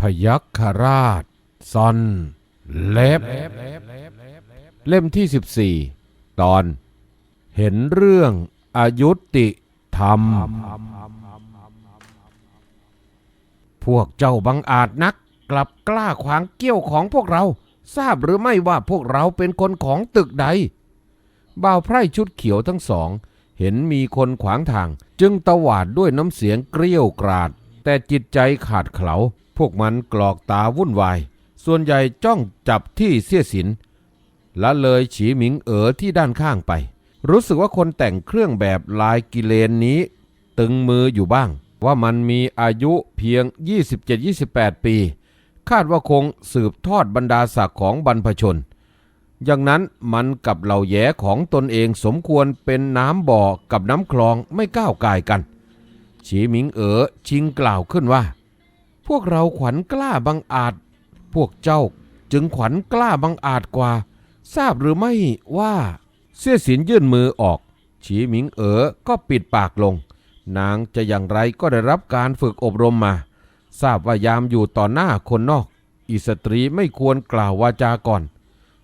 พยัคฆราชซอนเล็บ เล่มที่ 14 ตอน เห็นเรื่องอายุติธรรม พวกเจ้าบังอาจนักกลับกล้าขวางเกี้ยวของพวกเรา ทราบหรือไม่ว่าพวกเราเป็นคนของตึกใด บ่าวไพร่ชุดเขียวทั้งสอง เห็นมีคนขวางทาง จึงตวาดด้วยน้ำเสียงเกรี้ยวกราด แต่จิตใจขาดเขลา วกมันกรอกตาวุ่นวาย ส่วนใหญ่จ้องจับที่เสี้ยสินและเลยฉีหมิงเอ๋อที่ด้านข้างไป รู้สึกว่าคนแต่งเครื่องแบบลายกิเลนนี้ ตึงมืออยู่บ้าง ว่ามันมีอายุเพียง 27-28 ปี คาดว่าคงสืบทอดบรรดาศักดิ์ของบรรพชน อย่างนั้นมันกับเหล่าแย้ของตนเองสมควรเป็นน้ำบ่อกับน้ำคลองไม่ก้าวกายกัน ฉีหมิงเอ๋อชิงกล่าวขึ้นว่า วกเราขวัญกล้าบังอาจ พวกเจ้าจึงขวัญกล้าบังอาจกว่า ทราบหรือไม่ว่า เสี้ยสินยื่นมือออก ฉีหมิงเอ๋อก็ปิดปากลง นางจะอย่างไรก็ได้รับการฝึกอบรมมา ทราบว่ายามอยู่ต่อหน้าคนนอก อิสตรีไม่ควรกล่าววาจาก่อน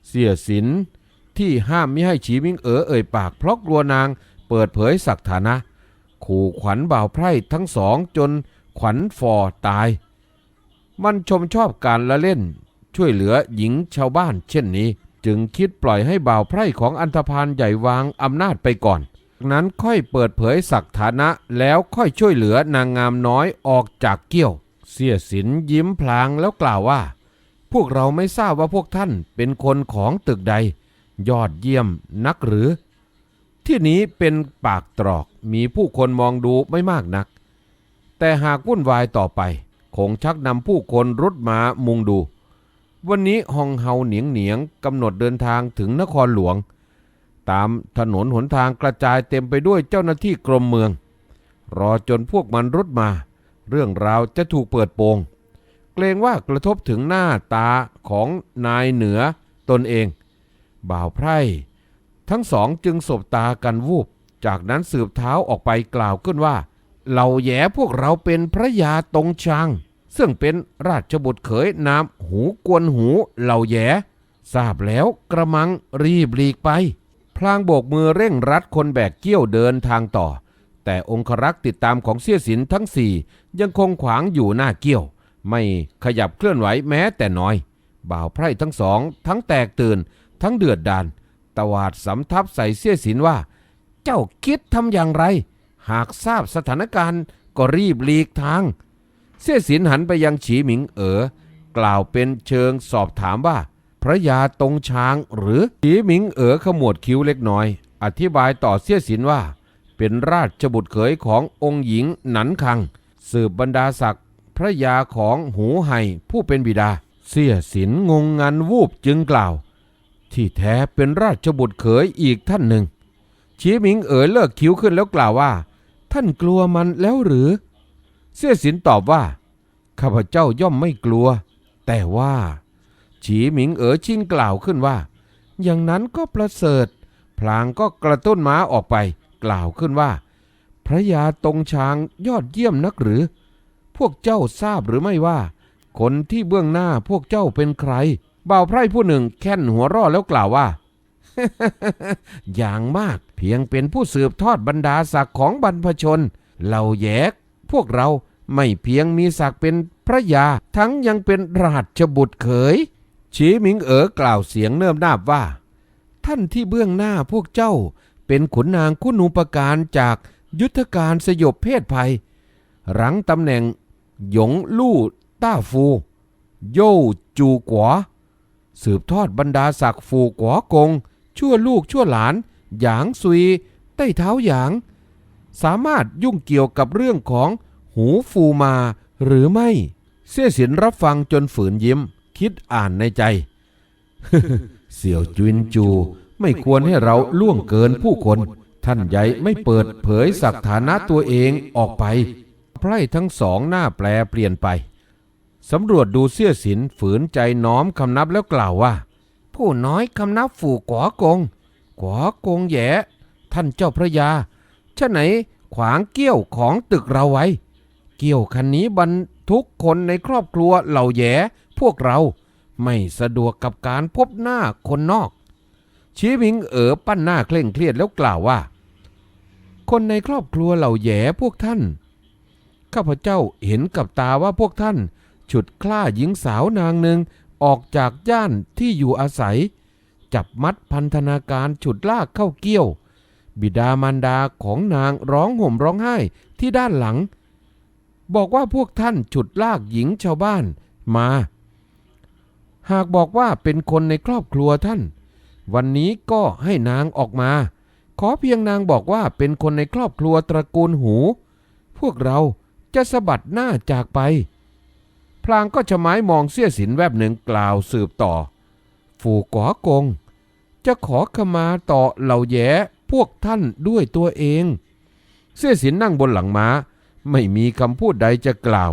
เสียสินที่ห้ามไม่ให้ฉีมิงเอ๋อเอ่ยปากเพราะกลัวนางเปิดเผยศักฐานะ ขู่ขวัญบ่าวไพร่ทั้งสองจนขวัญฟอตาย มันชมชอบการละเล่น ช่วยเหลือหญิงชาวบ้าน เช่นนี้ จึงคิดปล่อยให้บ่าวไพร่ของอันธพาลใหญ่วางอำนาจไปก่อนจากนั้นค่อยเปิดเผยศักฐานะแล้วค่อยช่วยเหลือนางงามน้อยออกจากเกี้ยว เสียสินยิ้มพลางแล้วกล่าวว่า พวกเราไม่ทราบว่าพวกท่านเป็นคนของตึกใด ยอดเยี่ยมนักหรือ ที่นี้เป็นปากตรอกมีผู้คนมองดูไม่มากนัก แต่หากวุ่นวายต่อไป คงชักนำผู้คนรุดมามุงดู วันนี้ฮองเฮาเหนียงเหนียงกำหนดเดินทางถึงนครหลวง ตามถนนหนทางกระจายเต็มไปด้วยเจ้าหน้าที่กรมเมือง รอจนพวกมันรุดมา เรื่องราวจะถูกเปิดโปง เกรงว่ากระทบถึงหน้าตาของนายเหนือตนเอง บ่าวไพร่ ทั้งสองจึงสบตากันวูบ จากนั้นสืบเท้าออกไปกล่าวขึ้นว่าเราแย่พวกเราเป็นพระยาตรงชาง ซึ่งเป็นราชบุตรเขยนามหูกวนหูเหล่าแย่ทราบแล้วกระมังรีบหลีกไป พลางโบกมือเร่งรัดคนแบกเกี้ยวเดินทางต่อ แต่องครักษ์ติดตามของเสี้ยสินทั้งสี่ยังคงขวางอยู่หน้าเกี้ยว ไม่ขยับเคลื่อนไหวแม้แต่น้อย บ่าวไพร่ทั้งสอง ทั้งแตกตื่น ทั้งเดือดดานตวาดสำทับใส่เสี้ยสินว่า เจ้าคิดทำอย่างไร หากทราบสถานการณ์ก็รีบหลีกทาง เสี้ยสินหันไปยังฉีหมิงเอ๋อกล่าวเป็นเชิงสอบถามว่า พระยาตรงช้างหรือฉีหมิงเอ๋อขมวดคิ้วเล็กน้อย อธิบายต่อเสี้ยสินว่า เป็นราชบุตรเขยขององค์หญิงหนันคัง สืบบรรดาศักดิ์พระยาของหูไห่ผู้เป็นบิดา เสี้ยสินงงงันวูบจึงกล่าว ที่แท้เป็นราชบุตรเขยอีกท่านหนึ่งชีหมิงเอ๋ยเลิกคิ้วขึ้นแล้วกล่าวว่า ท่านกลัวมันแล้วหรือ เสี่ยสินตอบว่า ข้าพเจ้าย่อมไม่กลัว แต่ว่า ฉีหมิงเอ๋อชิงกล่าวขึ้นว่า อย่างนั้นก็ประเสริฐ พลางก็กระตุ้นม้าออกไป กล่าวขึ้นว่า พระยาตรงช้างยอดเยี่ยมนักหรือ พวกเจ้าทราบหรือไม่ว่า คนที่เบื้องหน้าพวกเจ้าเป็นใครบ่าวไพร่ผู้หนึ่งแค่นหัวร่อแล้วกล่าวว่าอย่างมากเพียงเป็นผู้สืบทอดบรรดาศักดิ์ของบรรพชน เหล่าแยก พวกเราไม่เพียงมีศักดิ์เป็นพระยา ทั้งยังเป็นราชบุตรเขยฉีหมิงเอ๋อกล่าวเสียงเนิ่มนาบว่า ท่านที่เบื้องหน้าพวกเจ้า เป็นขุนนางคุณูปการจากยุทธการสยบเพศภัย รังตำแหน่ง หยงลู่ต้าฟู โย่จูกัวสืบทอดบรรดาศักดิ์ฟูกัวกง ชั่วลูกชั่วหลาน หยางซุย ใต้เท้าหยาง สามารถยุ่งเกี่ยวกับเรื่องของหูฟูมาหรือไม่ เสี่ยสินรับฟังจนฝืนยิ้ม คิดอ่านในใจ เสี่ยวจุนจู ไม่ควรให้เราล่วงเกินผู้คน ท่านใหญ่ไม่เปิดเผยศักฐานะตัวเองออกไป ไพร่ทั้งสองหน้าแปลเปลี่ยนไปสำรวจดูเสี้ยสินฝืนใจน้อมคำนับแล้วกล่าวว่า ผู้น้อยคำนับฝูกวกงกวกงแย่ท่านเจ้าพระยา ชะไหนขวางเกี้ยวของตึกเราไว้ เกี้ยวคันนี้บรรทุกคนในครอบครัวเหล่าแย่พวกเราไม่สะดวกกับการพบหน้าคนนอกชีหมิงเอ๋อปั้นหน้าเคร่งเครียดแล้วกล่าวว่า คนในครอบครัวเหล่าแย่พวกท่าน ข้าพเจ้าเห็นกับตาว่าพวกท่าน ฉุดคล้าหญิงสาวนางหนึ่งออกจากย่านที่อยู่อาศัย จับมัดพันธนาการฉุดลากเข้าเกี้ยว บิดามารดาของนางร้องห่มร้องไห้ที่ด้านหลัง บอกว่าพวกท่านฉุดลากหญิงชาวบ้านมา หากบอกว่าเป็นคนในครอบครัวท่าน วันนี้ก็ให้นางออกมา ขอเพียงนางบอกว่าเป็นคนในครอบครัวตระกูลหู พวกเราจะสะบัดหน้าจากไป พลางก็จะไม้มองเสี้ยสินแวบหนึ่งกล่าวสืบต่อ ฝูก๋อกง จะขอขมาต่อเหล่าแย่ พวกท่านด้วยตัวเอง เสี้ยสินนั่งบนหลังม้า ไม่มีคำพูดใดจะกล่าว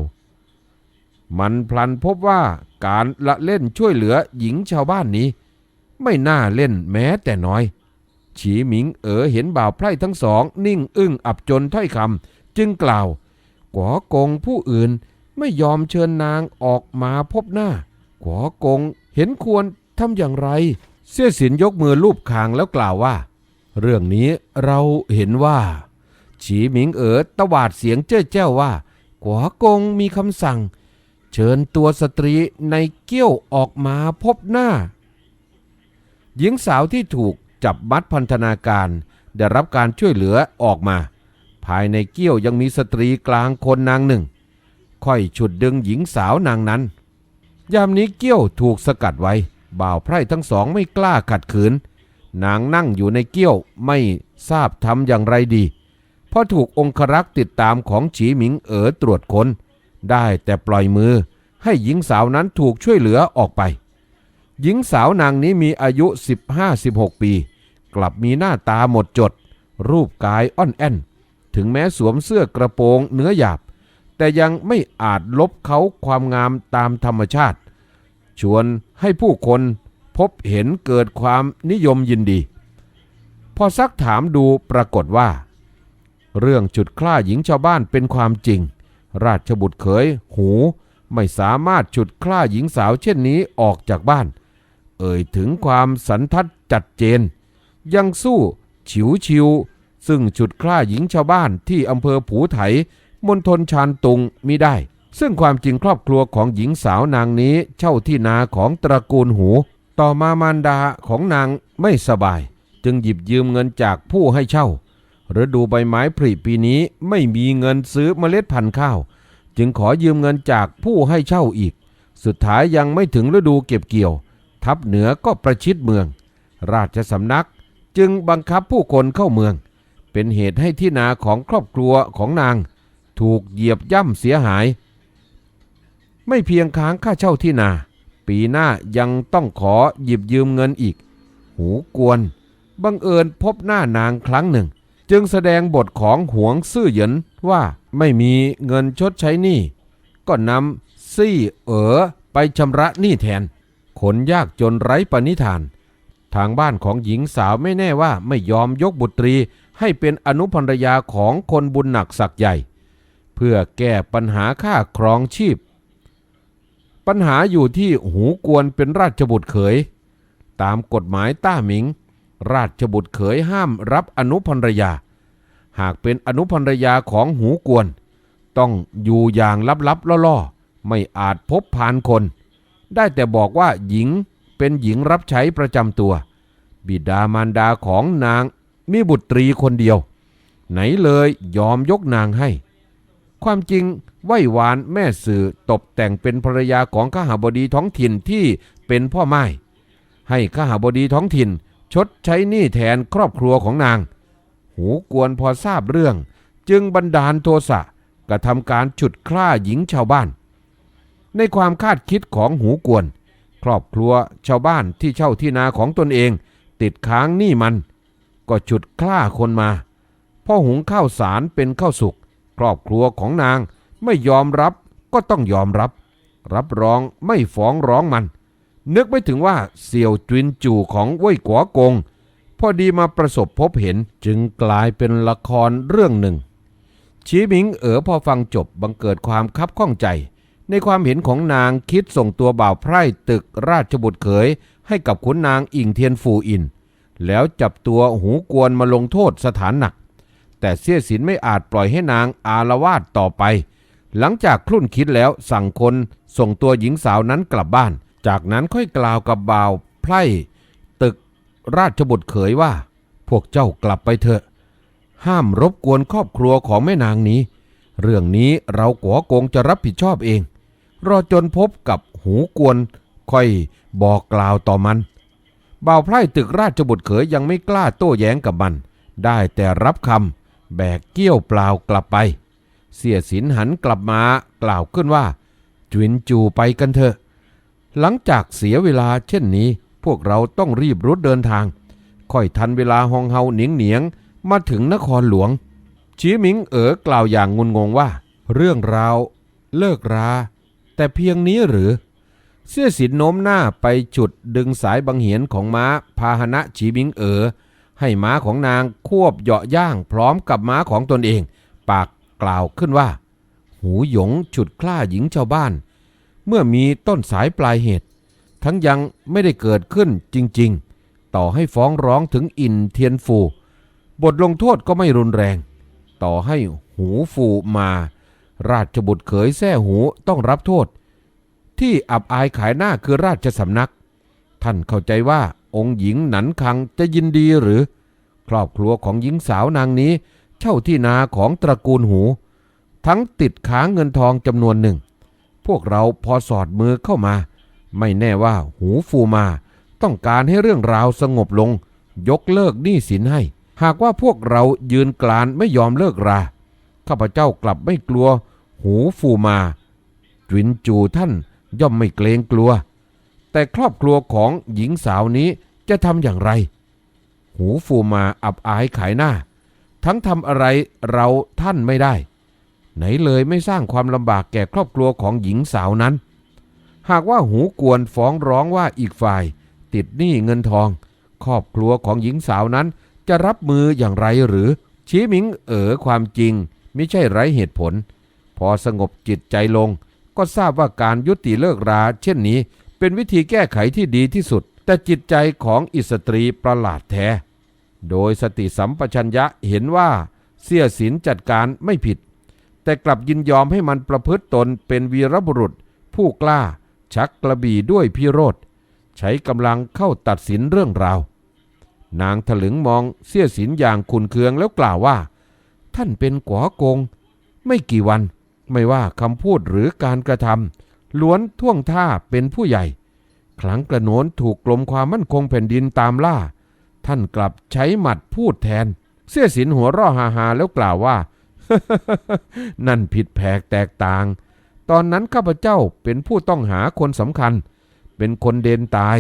มันพลันพบว่าการละเล่นช่วยเหลือหญิงชาวบ้านนี้ ไม่น่าเล่นแม้แต่น้อย ฉีหมิงเอ๋อเห็นบ่าวไพร่ทั้งสอง นิ่งอึ้งอับจนถ้อยคำจึงกล่าวก๋อกงผู้อื่นไม่ยอมเชิญนางออกมาพบหน้าก๋อกงเห็นควรทำอย่างไร เสี่ยสินยกมือลูบคางแล้วกล่าวว่า เรื่องนี้เราเห็นว่า ฉีหมิงเอ๋อตวาดเสียงเจ้อเจ้าว่าก๋อกงมีคำสั่ง เชิญตัวสตรีในเกี้ยวออกมาพบหน้า หญิงสาวที่ถูกจับมัดพันธนาการได้รับการช่วยเหลือออกมา ภายในเกี้ยวยังมีสตรีกลางคนนางหนึ่ง ค่อยฉุดดึงหญิงสาวนางนั้น ยามนี้เกี้ยวถูกสกัดไว้ บ่าวไพร่ทั้งสองไม่กล้าขัดขืน นางนั่งอยู่ในเกี้ยวไม่ทราบทำอย่างไรดี เพราะถูกองครักษ์ติดตามของฉีหมิงเอ๋อตรวจค้น ได้แต่ปล่อยมือให้หญิงสาวนั้นถูกช่วยเหลือออกไป หญิงสาวนางนี้มีอายุ 15-16 ปี กลับมีหน้าตาหมดจด รูปกายอ่อนแอนถึงแม้สวมเสื้อกระโปรงเนื้อหยาบ แต่ยังไม่อาจลบเขาความงามตามธรรมชาติ ชวนให้ผู้คน พบเห็นเกิดความนิยมยินดี พอซักถามดูปรากฏว่า เรื่องจุดคล้าหญิงชาวบ้านเป็นความจริง ราชบุตรเขยหูไม่สามารถฉุดคล้าหญิงสาวเช่นนี้ออกจากบ้าน เอ่ยถึงความสันทัดจัดเจน ยังสู้ฉิวชิว ซึ่งฉุดคล้าหญิงชาวบ้านที่อำเภอผูไถมณฑลชานตุงมิได้ ซึ่งความจริงครอบครัวของหญิงสาวนางนี้เช่าที่นาของตระกูลหู ต่อมามารดาของนางไม่สบาย จึงหยิบยืมเงินจากผู้ให้เช่าฤดูใบไม้ผลิปีนี้ไม่มีเงินซื้อเมล็ดพันธุ์ข้าว จึงขอยืมเงินจากผู้ให้เช่าอีก สุดท้ายยังไม่ถึงฤดูเก็บเกี่ยว ทัพเหนือก็ประชิดเมือง ราชสำนักจึงบังคับผู้คนเข้าเมือง เป็นเหตุให้ที่นาของครอบครัวของนาง ถูกเหยียบย่ำเสียหาย ไม่เพียงค้างค่าเช่าที่นา ปีหน้ายังต้องขอหยิบยืมเงินอีก หูกวน บังเอิญพบหน้านางครั้งหนึ่ง จึงแสดงบทของหวงซื่อเหยินว่าไม่มีเงินชดใช้หนี้ก็นำซี่เอ๋อไปชำระหนี้แทนคนยากจนไร้ปณิธาน ทางบ้านของหญิงสาวไม่แน่ว่าไม่ยอมยกบุตรีให้เป็นอนุภรรยาของคนบุญหนักศักย์ใหญ่ เพื่อแก้ปัญหาค่าครองชีพ ปัญหาอยู่ที่หูกวนเป็นราชบุตรเขย ตามกฎหมายต้าหมิง ราชบุตรเขยห้ามรับอนุภรรยา หากเป็นอนุภรรยาของหูกวน ต้องอยู่อย่างลับๆล่อๆ ไม่อาจพบผ่านคน ได้แต่บอกว่าหญิงเป็นหญิงรับใช้ประจำตัว บิดามารดาของนางมีบุตรีคนเดียว ไหนเลยยอมยกนางให้ ความจริงไหวหวานแม่สื่อตบแต่งเป็นภรรยาของข้าหาบดีท้องถิ่นที่เป็นพ่อไม้ให้ข้าหาบดีท้องถิ่น ชดใช้หนี้แทนครอบครัวของนาง หูกวนพอทราบเรื่อง จึงบันดาลโทสะกระทำการฉุดคล้าหญิงชาวบ้าน ในความคาดคิดของหูกวน ครอบครัวชาวบ้านที่เช่าที่นาของตนเอง ติดค้างหนี้มัน ก็ฉุดคล้าคนมาพ่อหุงข้าวสารเป็นข้าวสุก ครอบครัวของนางไม่ยอมรับก็ต้องยอมรับ รับรองไม่ฟ้องร้องมัน นึกไม่ถึงว่าเสี่ยวจวินจู่ของเว่ยกัวกง พอดีมาประสบพบเห็นจึงกลายเป็นละครเรื่องหนึ่ง ชีหมิงเอ๋อพอฟังจบบังเกิดความคับข้องใจ ในความเห็นของนางคิดส่งตัวบ่าวไพร่ตึกราชบุตรเขย ให้กับขุนนางอิงเทียนฟูอิน แล้วจับตัวหูกวนมาลงโทษสถานหนัก แต่เสี้ยสินไม่อาจปล่อยให้นางอารวาสต่อไป หลังจากคลุ่นคิดแล้วสั่งคนส่งตัวหญิงสาวนั้นกลับบ้าน จากนั้นค่อยกล่าวกับบ่าวไพร่ตึกราชบุตรเขยว่า พวกเจ้ากลับไปเถอะ ห้ามรบกวนครอบครัวของแม่นางนี้ เรื่องนี้เรากัวกงจะรับผิดชอบเอง รอจนพบกับหูกวนค่อยบอกกล่าวต่อมันบ่าวไพร่ตึกราชบุตรเขยยังไม่กล้าโต้แย้งกับมัน ได้แต่รับคำ แบกเกี้ยวเปล่ากลับไป เสียสินหันกลับมากล่าวขึ้นว่า จวินจูไปกันเถอะ หลังจากเสียเวลาเช่นนี้ พวกเราต้องรีบรุดเดินทาง ค่อยทันเวลาฮองเฮาเหนียงเหนียงมาถึงนครหลวง ชีหมิงเอ๋อกล่าวอย่างงุนงงว่า เรื่องราวเลิกรา แต่เพียงนี้หรือ เสื้อสินโน้มหน้าไปจุดดึงสายบังเหียนของม้าพาหนะฉีบิงเอ๋อ ให้ม้าของนางควบเหยาะย่างพร้อมกับม้าของตนเอง ปากกล่าวขึ้นว่า หูหยงฉุดคล้าหญิงชาวบ้าน เมื่อมีต้นสายปลายเหตุ ทั้งยังไม่ได้เกิดขึ้นจริงๆ ต่อให้ฟ้องร้องถึงอินเทียนฟู บทลงโทษก็ไม่รุนแรง ต่อให้หูฟูมา ราชบุตรเขยแท้หูต้องรับโทษ ที่อับอายขายหน้าคือราชสำนัก ท่านเข้าใจว่า องค์หญิงหนันคังจะยินดีหรือ ครอบครัวของหญิงสาวนางนี้เช่าที่นาของตระกูลหู ทั้งติดค้างเงินทองจำนวนหนึ่ง พวกเราพอสอดมือเข้ามา ไม่แน่ว่าหูฟูมาต้องการให้เรื่องราวสงบลง ยกเลิกหนี้สินให้ หากว่าพวกเรายืนกลานไม่ยอมเลิกรา ข้าพเจ้ากลับไม่กลัว หูฟูมาจวินจูท่านย่อมไม่เกรงกลัว แต่ครอบครัวของหญิงสาวนี้จะทำอย่างไร หูฟูมาอับอายขายหน้า ทั้งทำอะไรเราท่านไม่ได้ ไหนเลยไม่สร้างความลำบากแก่ครอบครัวของหญิงสาวนั้น หากว่าหูกวนฟ้องร้องว่าอีกฝ่าย ติดหนี้เงินทอง ครอบครัวของหญิงสาวนั้นจะรับมืออย่างไรหรือ ชี้มิงเอ๋อความจริงไม่ใช่ไร้เหตุผล พอสงบจิตใจลง ก็ทราบว่าการยุติเลิกราเช่นนี้ เป็นวิธีแก้ไขที่ดีที่สุด แต่จิตใจของอิสตรีประหลาดแท้ โดยสติสัมปชัญญะเห็นว่าเสียสินจัดการไม่ผิด แต่กลับยินยอมให้มันประพฤติตนเป็นวีรบุรุษ ผู้กล้า ชักกระบี่ด้วยพิโรธ ใช้กำลังเข้าตัดสินเรื่องราว นางถลึงมองเสียสินอย่างขุนเคืองแล้วกล่าวว่า ท่านเป็นกัวกง ไม่กี่วัน ไม่ว่าคำพูดหรือการกระทำ ล้วนท่วงท่าเป็นผู้ใหญ่ ครั้งกระโนนถูกกลมความมั่นคงแผ่นดินตามล่า ท่านกลับใช้หมัดพูดแทน เสี้ยสินหัวร่อฮาฮาแล้วกล่าวว่า นั่นผิดแผกแตกต่าง ตอนนั้นข้าพเจ้าเป็นผู้ต้องหาคนสำคัญ เป็นคนเดนตาย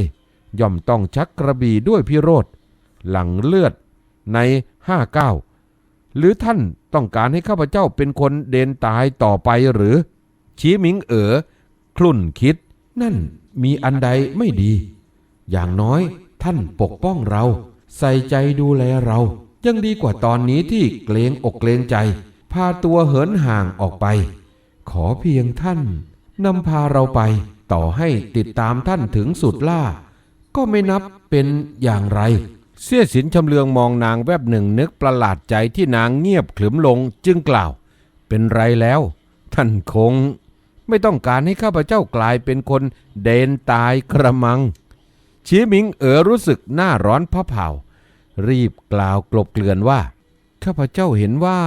ย่อมต้องชักกระบี่ด้วยพิโรธ หลังเลือดในห้าเก้าหรือท่านต้องการให้ข้าพเจ้าเป็นคนเดนตายต่อไปหรือ ชี้หมิงเอ๋อ คลุ่นคิด นั่นมีอันใดไม่ดี อย่างน้อยท่านปกป้องเรา ใส่ใจดูแลเรา ยังดีกว่าตอนนี้ที่เกรงอกเกรงใจ พาตัวเหินห่างออกไป ขอเพียงท่านนำพาเราไป ต่อให้ติดตามท่านถึงสุดล่า ก็ไม่นับเป็นอย่างไรเสี้ยสินชำเลืองมองนางแวบหนึ่งนึกประหลาดใจที่นางเงียบขรึมลงจึงกล่าว เป็นไรแล้ว ท่านคง ไม่ต้องการให้ข้าพเจ้ากลายเป็นคนเดนตายกระมังชีหมิงเอ๋อรู้สึกหน้าร้อนพะเผารีบกล่าวกลบเกลื่อนว่า ข้าพเจ้าเห็นว่า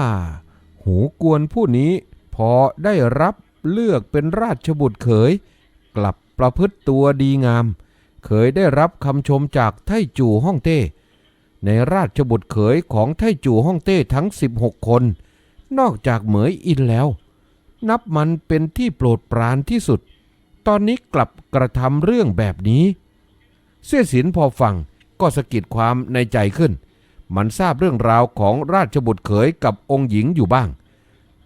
หูกวนผู้นี้พอได้รับเลือกเป็นราชบุตรเขย กลับประพฤติตัวดีงาม เคยได้รับคำชมจากไทจู่ฮ่องเต้ ในราชบุตรเขยของไทจู่ฮ่องเต้ทั้ง 16 คน นอกจากเหมยอินแล้ว นับมันเป็นที่โปรดปรานที่สุด ตอนนี้กลับกระทำเรื่องแบบนี้ เสี้ยสินพอฟังก็สะกิดความในใจขึ้น มันทราบเรื่องราวของราชบุตรเขยกับองค์หญิงอยู่บ้าง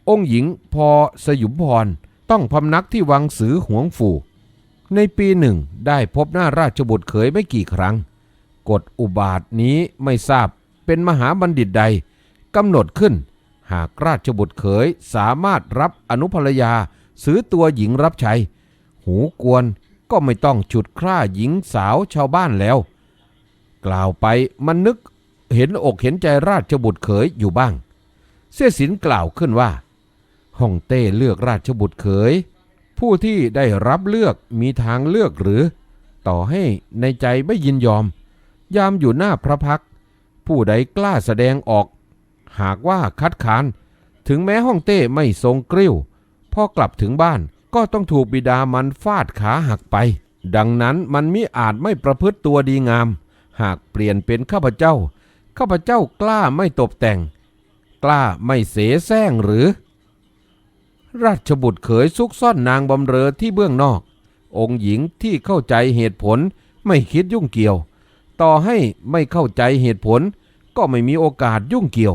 องค์หญิงพอสยุมพรต้องพำนักที่วังสือหวงฝูในปีหนึ่งได้พบหน้าราชบุตรเขยไม่กี่ครั้ง กฎอุบาทนี้ไม่ทราบเป็นมหาบัณฑิตใดกำหนดขึ้น หากราชบุตรเขยสามารถรับอนุภรรยา ซื้อตัวหญิงรับใช้ หูกวนก็ไม่ต้องฉุดคร่าหญิงสาวชาวบ้านแล้ว กล่าวไปมันนึกเห็นอกเห็นใจราชบุตรเขยอยู่บ้าง เสียสินกล่าวขึ้นว่าฮ่องเต้เลือกราชบุตรเขย ผู้ที่ได้รับเลือกมีทางเลือกหรือ ต่อให้ในใจไม่ยินยอม ยามอยู่หน้าพระพัก ผู้ใดกล้าแสดงออก หากว่าคัดค้าน ถึงแม้ฮ่องเต้ไม่ทรงกริ้วพอกลับถึงบ้านก็ต้องถูกบิดามันฟาดขาหักไป ดังนั้นมันมิอาจไม่ประพฤติตัวดีงาม หากเปลี่ยนเป็นข้าพเจ้า ข้าพเจ้ากล้าไม่ตบแต่ง กล้าไม่เสแสร้งหรือ ราชบุตรเขยซุกซ่อนนางบำเรอที่เบื้องนอก องค์หญิงที่เข้าใจเหตุผลไม่คิดยุ่งเกี่ยว ต่อให้ไม่เข้าใจเหตุผลก็ไม่มีโอกาสยุ่งเกี่ยว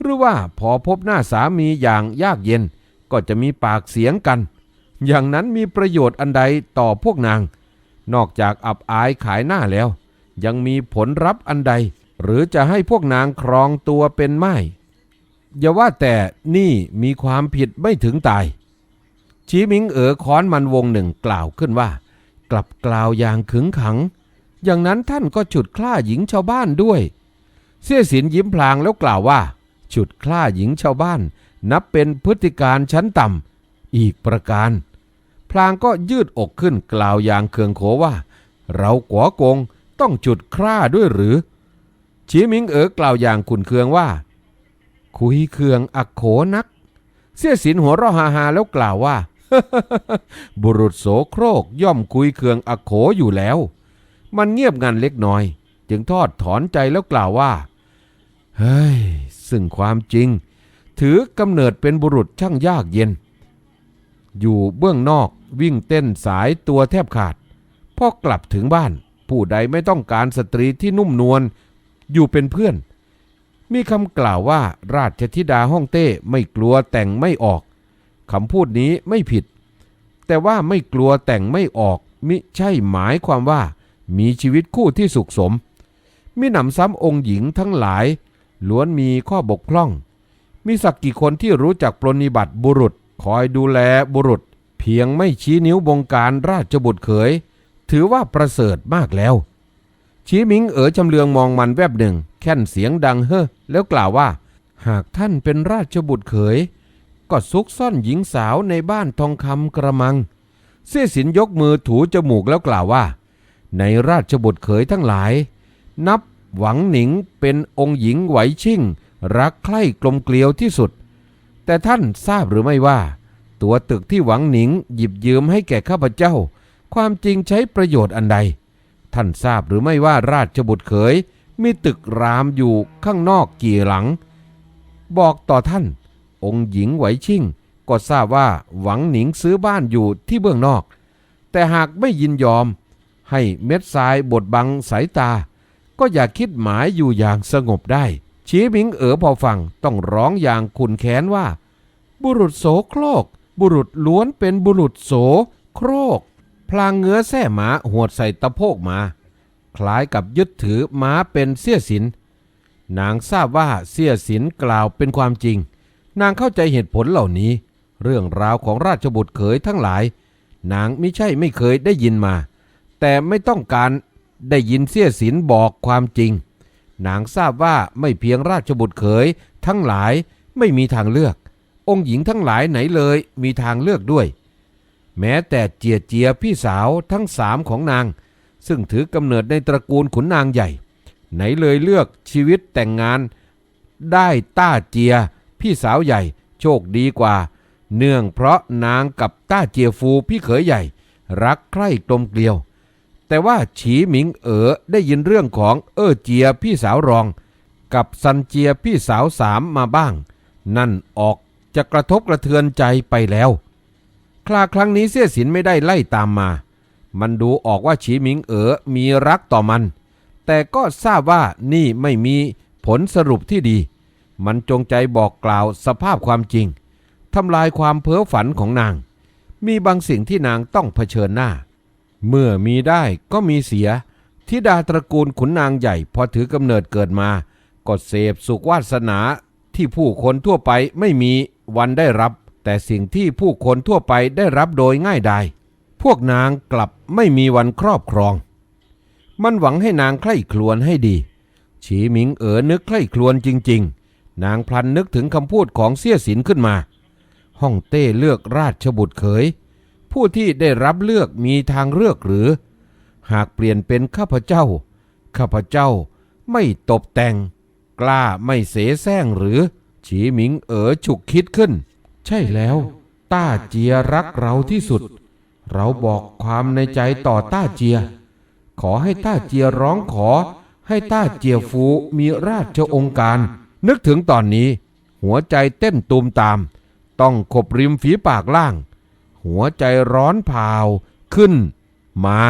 หรือว่าพอพบหน้าสามีอย่างยากเย็น ก็จะมีปากเสียงกัน อย่างนั้นมีประโยชน์อันใดต่อพวกนาง นอกจากอับอายขายหน้าแล้ว ยังมีผลรับอันใด หรือจะให้พวกนางครองตัวเป็นไม้อย่าว่าแต่นี่มีความผิดไม่ถึงตาย ชีมิงเอ๋อค้อนมันวงหนึ่งกล่าวขึ้นว่า กลับกล่าวอย่างขึงขัง อย่างนั้นท่านก็ฉุดคล้าหญิงชาวบ้านด้วย เสี่ยสินยิ้มพลางแล้วกล่าวว่า ฉุดคล้าหญิงชาวบ้าน นับเป็นพฤติการชั้นต่ำอีกประการ พลางก็ยืดอกขึ้นกล่าวอย่างเคืองโขว่า เรากัวกงต้องจุดคร่าด้วยหรือชีมิงเอ๋อกล่าวอย่างขุนเคืองว่า คุยเคืองอักโขนัก เสียสินหัวเราะฮาฮาแล้วกล่าวว่า บุรุษโสโครกย่อมคุยเคืองอักโขอยู่แล้ว มันเงียบงันเล็กน้อย จึงทอดถอนใจแล้วกล่าวว่า เฮ้ย ซึ่งความจริง ถือกำเนิดเป็นบุรุษช่างยากเย็น อยู่เบื้องนอกวิ่งเต้นสายตัวแทบขาดพอกลับถึงบ้าน ผู้ใดไม่ต้องการสตรีที่นุ่มนวลอยู่เป็นเพื่อน มีคำกล่าวว่าราชธิดาฮ่องเต้ไม่กลัวแต่งไม่ออกคำพูดนี้ไม่ผิด แต่ว่าไม่กลัวแต่งไม่ออก มิใช่หมายความว่ามีชีวิตคู่ที่สุขสมมิหนำซ้ำองค์หญิงทั้งหลาย ล้วนมีข้อบกพร่อง มีสักกี่คนที่รู้จักปรนนิบัติบุรุษ คอยดูแลบุรุษ เพียงไม่ชี้นิ้วบงการราชบุตรเขย ถือว่าประเสริฐมากแล้ว ชี้มิงเอ๋อจำเลืองมองมันแวบหนึ่ง แค่นเสียงดังเฮ้อแล้วกล่าวว่า หากท่านเป็นราชบุตรเขย ก็ซุกซ่อนหญิงสาวในบ้านทองคำกระมัง เสี่ยสินยกมือถูจมูกแล้วกล่าวว่า ในราชบุตรเขยทั้งหลาย นับ หวังหนิงเป็นองค์หญิงไหวชิ่ง รักใคร่กลมเกลียวที่สุด แต่ท่านทราบหรือไม่ว่า ตัวตึกที่หวังหนิงหยิบยืมให้แก่ข้าพเจ้า ความจริงใช้ประโยชน์อันใด ท่านทราบหรือไม่ว่าราชบุตรเขยมีตึกรามอยู่ข้างนอกกี่หลัง บอกต่อท่าน องค์หญิงไหวชิ่ง ก็ทราบว่าหวังหนิงซื้อบ้านอยู่ที่เบื้องนอก แต่หากไม่ยินยอม ให้เม็ดทรายบดบังสายตา ก็อย่าคิดหมายอยู่อย่างสงบได้ ชีมิงเอ๋อพอฟังต้องร้องอย่างขุนแค้นว่า บุรุษโสโครก บุรุษล้วนเป็นบุรุษโสโครก พลางเงื้อแส้หมาหวดใส่ตะโพกมา คล้ายกับยึดถือม้าเป็นเสี้ยสิน นางทราบว่าเสี้ยสินกล่าวเป็นความจริง นางเข้าใจเหตุผลเหล่านี้ เรื่องราวของราชบุตรเขยทั้งหลาย นางไม่ใช่ไม่เคยได้ยินมา แต่ไม่ต้องการ ได้ยินเสี้ยสินบอกความจริง นางทราบว่าไม่เพียงราชบุตรเขย ทั้งหลายไม่มีทางเลือก องค์หญิงทั้งหลายไหนเลยมีทางเลือกด้วย แม้แต่เจียเจียพี่สาวทั้งสามของนาง ซึ่งถือกำเนิดในตระกูลขุนนางใหญ่ ไหนเลยเลือกชีวิตแต่งงาน ได้ต้าเจีย พี่สาวใหญ่ โชคดีกว่า เนื่องเพราะนางกับต้าเจียฟูพี่เขยใหญ่ รักใคร่กลมเกลียว แต่ว่าฉีหมิงเอ๋อได้ยินเรื่องของเอ้อเจียพี่สาวรอง กับซันเจียพี่สาวสามมาบ้าง นั่นออกจะกระทบกระเทือนใจไปแล้ว คลาครั้งนี้เสี่ยสินไม่ได้ไล่ตามมา มันดูออกว่าฉีหมิงเอ๋อมีรักต่อมัน แต่ก็ทราบว่านี่ไม่มีผลสรุปที่ดี มันจงใจบอกกล่าวสภาพความจริงทำลายความเพ้อฝันของนาง มีบางสิ่งที่นางต้องเผชิญหน้า เมื่อมีได้ก็มีเสียธิดาตระกูลขุนนางใหญ่พอถือกำเนิดเกิดมาก็เสพสุขวาสนาที่ผู้คนทั่วไปไม่มีวันได้รับ แต่สิ่งที่ผู้คนทั่วไปได้รับโดยง่ายดายพวกนางกลับไม่มีวันครอบครอง มันหวังให้นางใคร่ครวญให้ดี ฉีหมิงเอ๋อนึกใคร่ครวญจริง ๆ นางพลันนึกถึงคำพูดของเสี้ยสินขึ้นมาฮ่องเต้เลือกราชบุตรเขย ผู้ที่ได้รับเลือกมีทางเลือกหรือ หากเปลี่ยนเป็นข้าพเจ้า ข้าพเจ้าไม่ตบแต่ง กล้าไม่เสแสร้งหรือ ฉีหมิงเอ๋อฉุกคิดขึ้น ใช่แล้ว ต้าเจียรักเราที่สุด เราบอกความในใจต่อต้าเจีย ขอให้ต้าเจียร้องขอ ให้ต้าเจียฟูมีราชองค์การ นึกถึงตอนนี้ หัวใจเต้นตูมตาม ต้องขบริมฝีปากล่าง หัวใจร้อนเผาขึ้นมา